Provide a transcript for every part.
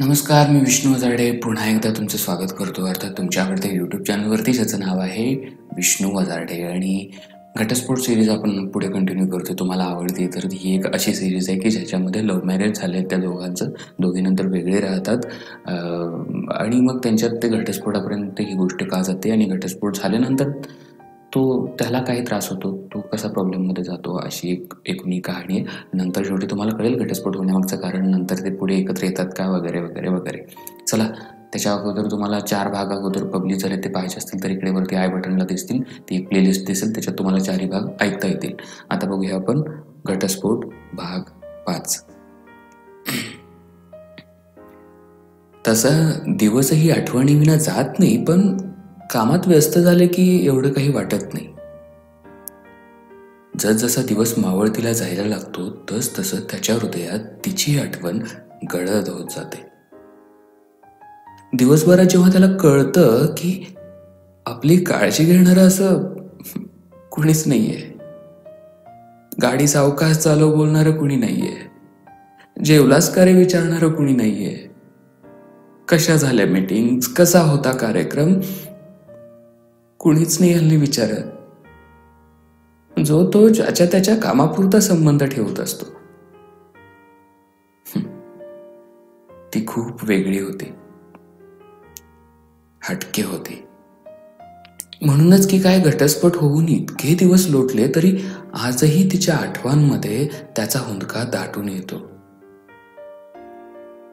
नमस्कार मी विष्णू वजाडे पुन्हा एकदा तुमचं स्वागत करतो. अर्थात तुमच्या आवडत्या यूट्यूब चॅनलवरती ज्याचं नाव आहे विष्णू वजाडे आणि घटस्फोट सिरीज आपण पुढे कंटिन्यू करतो. तुम्हाला आवडते तर ही एक अशी सिरीज आहे की ज्याच्यामध्ये लव्ह मॅरेज झाले त्या दोघांचं. दोघीनंतर वेगळे राहतात. आणि मग त्यांच्यात ते घटस्फोटापर्यंत ही गोष्ट का जाते आणि घटस्फोट झाल्यानंतर तो त्याला काही त्रास होतो. तो कसा प्रॉब्लेममध्ये जातो अशी एक एकूण कहाणी आहे. नंतर शेवटी तुम्हाला कळेल घटस्फोट होण्यामागचं कारण. नंतर ते पुढे एकत्र येतात का? वगैरे वगैरे वगैरे. चला त्याच्या अगोदर तुम्हाला चार भाग अगोदर पब्लिश झाले ते पाहिजे असतील तर इकडे वरती आय बटनला दिसतील. ती एक प्लेलिस्ट दिसेल त्याच्यात तुम्हाला चारही भाग ऐकता येतील. आता बघूया आपण घटस्फोट भाग पाच. तसा दिवसही आठवणीविना जात नाही पण कामात व्यस्त झाले की एवढं काही वाटत नाही. जसजसा दिवस मावळतीला जायला लागतो तस तसं त्याच्या हृदयात तिची आठवण गडद होत जाते. दिवसभरात जेव्हा त्याला कळतं की आपली काळजी घेणारं असं कुणीच नाहीये. गाडी सावकाश चालव बोलणारं कुणी नाहीये. जेवलास का रे विचारणारं कुणी नाहीये. कशा झाल्या मीटिंग कसा होता कार्यक्रम? कुणीच नाही हल्ली विचारत. जो तो ज्याच्या त्याच्या कामापुरता संबंध ठेवत असतो. ती खूप वेगळी होती. हटके होते. म्हणूनच की काय घटस्फोट होऊन इतके दिवस लोटले तरी आजही तिच्या आठवांमध्ये त्याचा हुंदका दाटून येतो.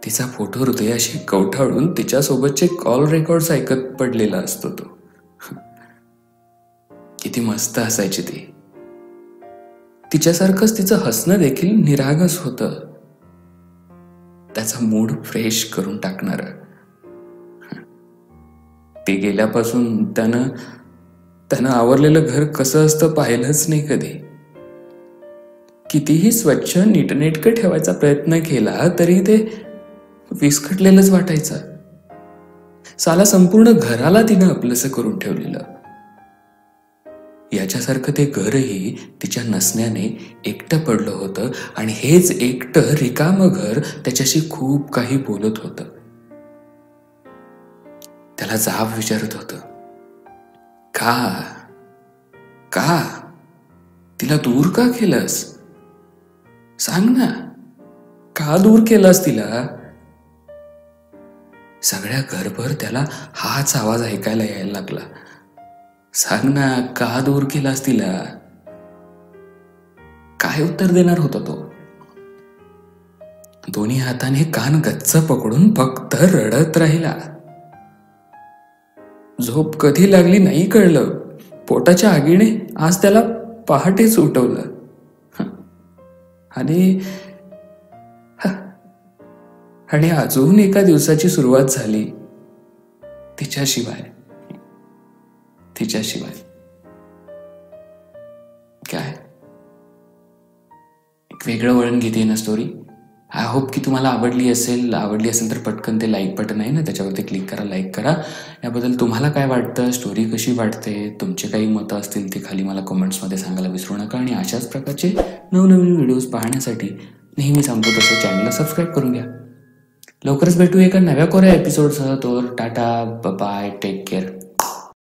तिचा फोटो हृदयाशी कवठाळून तिच्यासोबतचे कॉल रेकॉर्ड्स ऐकत पडलेला असतो तो. किती मस्त असायची ती. तिच्यासारखंच तिचं हसणं देखील निरागस होतं. त्याचा मूड फ्रेश करून टाकणार. ते गेल्यापासून त्यानं त्यानं आवरलेलं घर कसं असतं पाहिलंच नाही कधी. कितीही स्वच्छ नीटनेटकं ठेवायचा प्रयत्न केला तरी ते विस्कटलेलंच वाटायचं. साला संपूर्ण घराला तिनं आपलंसं करून ठेवलेलं. याच्यासारखं ते घरही तिच्या नसण्याने एकटं पडलं होतं आणि हेच एकटं रिकामं घर त्याच्याशी खूप काही बोलत होतं. त्याला जाब विचारत होतं. का? का? तिला दूर का केलंस? सांग ना. का दूर केलंस तिला? सगळ्या घरभर त्याला हाच आवाज ऐकायला यायला लागला. सांग ना का दूर केलास तिला काय उत्तर देणार होता तो? दोन्ही हाताने कान गच्च पकडून फक्त रडत राहिला. झोप कधी लागली नाही कळलं. पोटाच्या आगीने आज त्याला पहाटेच उठवलं. आणि आणि अजून एका दिवसाची सुरुवात झाली. तिच्याशिवाय. तिच्याशिवाय. काय? एक वेगळं वळण घेते ना स्टोरी आय होप की तुम्हाला आवडली असेल. आवडली असेल तर पटकन ते लाईक बटन आहे ना त्याच्यावरती क्लिक करा लाईक करा. याबद्दल तुम्हाला काय वाटतं? स्टोरी कशी वाटते? तुमचे काही मतं असतील ती खाली मला कमेंट्समध्ये सांगायला विसरू नका. आणि अशाच प्रकारचे नवनवीन व्हिडिओज पाहण्यासाठी नेहमी सांगतो तसं चॅनलला सबस्क्राईब करून घ्या. लवकरच भेटू एका नव्या कोऱ्या एपिसोडसह तोर टाटा बाय टेक केअर